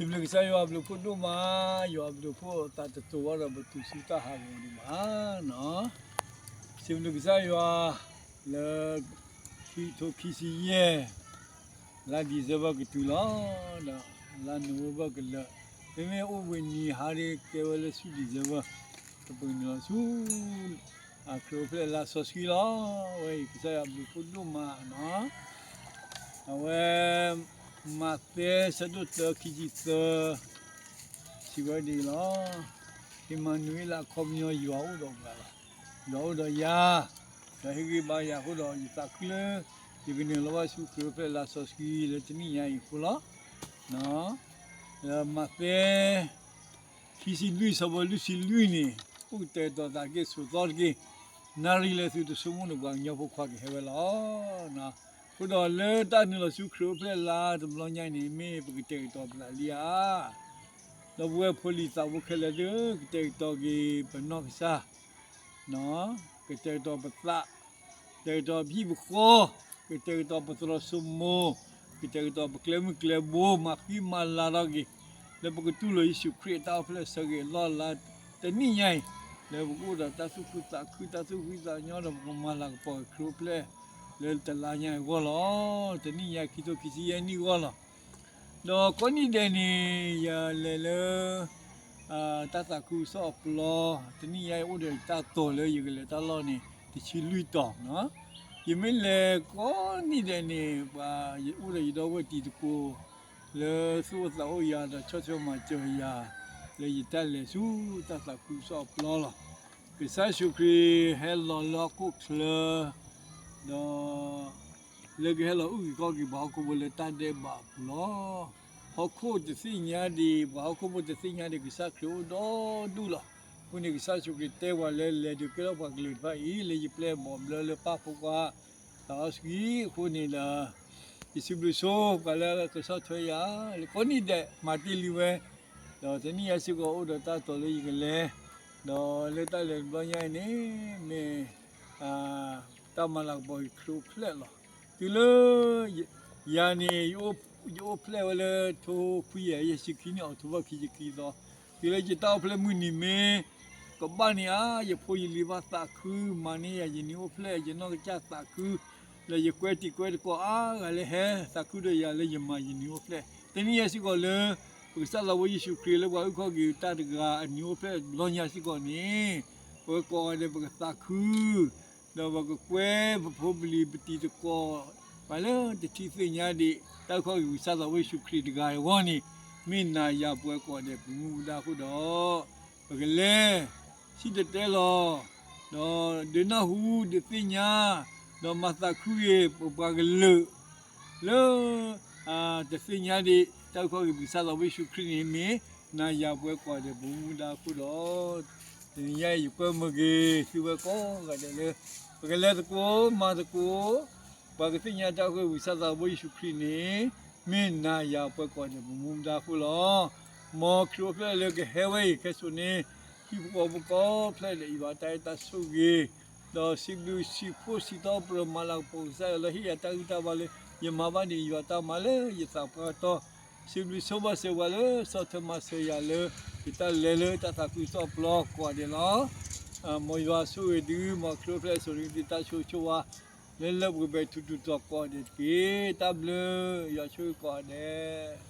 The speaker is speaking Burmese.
Civilisasi yo ablu pun tu ma, yo ablu pun tak tentu orang betul suka hari ni ma, no. Civilisasi yo le kita kisi ye, la di sebab itu lah, la la nuba kela. Ini ubi ni hari kewal su di sebab kepengen su. Aku pula la sosi lah, wei kita ablu pun tu ma, no. Awam. mate sedut kijita siwadi la Emmanuel komyo yau dong la yau do ya sahi ba ya ho do itakle ibni lawa su krepe la soski le tini ya ikula no mate kisi lui sabo lui si lui ni ute do da ge su dorgi nari le su de sumu no gwa nyopo kwa ge hewela na ခုတော့လေတန်လို့စုခရဖလက်လာတဘလညိုင်းနေမေပကတေတော့ပလာလီယာတော့ဝဲဖိုလီသာဝခလေဒကတေတော့ဂီပနော့စာနော်ကတေတော့ပသတေတော့ပြီဘခောကတေတော့ပထရဆုမိုကတေတော့ပကလမကလဘောမခိမလာရဂီလေပကတူလို့ယေရှုခရစ်တော်ဖလက်ဆဂေလောလာတနိညိုင်းလေဘကူတာတဆုခုတာခုတာဆုခုတာညောတော့မလာပေါ်ခရဖလက် le tala nya go lo tani ya kito kisi ya ni go lo do ko ni de ni ya le le a ta ta ku so plo tani ya o de ta to le yu le ta lo ni ti chi lui to no yi me le ko ni de ni ba u de yi do we ti ko le su sa o ya da cho cho ma cho ya le yi ta le su ta ta ku so plo lo ပိစာရှုခရီဟဲလောလောကုတ်လေ တော့လေကဟလောဥကောကီဘောကိုဘလေတန်တဲ့ဘာပလောဟခုတသိညာဒီဘာခုဘတသိညာဒီကစားခလို့တော့ဒူလာခုနေကစားရှုခရီတဲဝလဲလေဒီကလောပါကလေးပါဤလေပလဲမောဘလလေပါဖူကသာစကီခုနေလာဒီစီဘလူဆိုကလည်းကစားထွေးရလေခုနေတဲ့မာတီလီဝဲတော့တနည်းအစီကိုဥဒတာတော်လေးကလေးတော့လေတက်လေဘညိုင်းနေမေအာတ မလာဘောခရုဖလက်လောဒီလိုယာနေယိုယိုဖလက်ဝလေထိုခွေရရရှိခင်းအောင်သူဘခီခီတော့ဒီလေကြတော့ဖလက်မှုနိမေကဘာနီယာယဖိုယလီဘာတာခုမနီယာယနီယိုဖလက်ယနောကြတာခုလေယကွဲတီကွဲကောအာလေဟဲတာခုရရလေယမယနီယိုဖလက်တနည်းရရှိကောလေပုစလာဝယေရှုခရစ်လေဝါဥခောဂီတတ်ကအနီယိုဖလက်လောညာရှိကောနီဝကောလေပကတာခု တော့ဘကကွဲဖို့ပလီပတိတကောဘာလဲတတိသိညာဒီတောက်ခေါ်ယူစသဝိရှုခရစ်တကာဝေါနီမိနာရပွဲကောတဲ့ဘူမူဒါခုတော့ဘကလေရှိတဲ့တဲလောတော့ဒီနာဟူဒီသိညာတော့မသခူရေပကလေလောအာတသိညာဒီတောက်ခေါ်ယူစသဝိရှုခရစ်နေမီနာရပွဲကောတဲ့ဘူမူဒါခုတော့ ဒီရဲ့ယူပမကြီးစီဝကောကတဲ့လေပကလေးတကိုမာတကိုဘာကတိညာတောက်ကိုဝိသသာဘိရှုခရိနေမင်းနာယာပွဲကောနေမုံဒါခုလောမောခရိုဖလေလေကဟဲဝေကဆုနေဒီဘောဘကောဖလေလေဘာတိုင်တဆုကြီးတော့စီလူစီဖို့စီတော့ပရမလာပုံစံလဟိယတာဥတာ ပါလေယမဘာနေယတာမလေယတာတော့စီလူဆိုပါစေဝလေစောထမစေရလေဒီတလေလေတတာကူစောဘလော့ကွာတယ်နော် mo yo su e du mo kro fle so ri ta chu chu wa le le bu be tu tu to ko de ki ta bleu yo chu ko de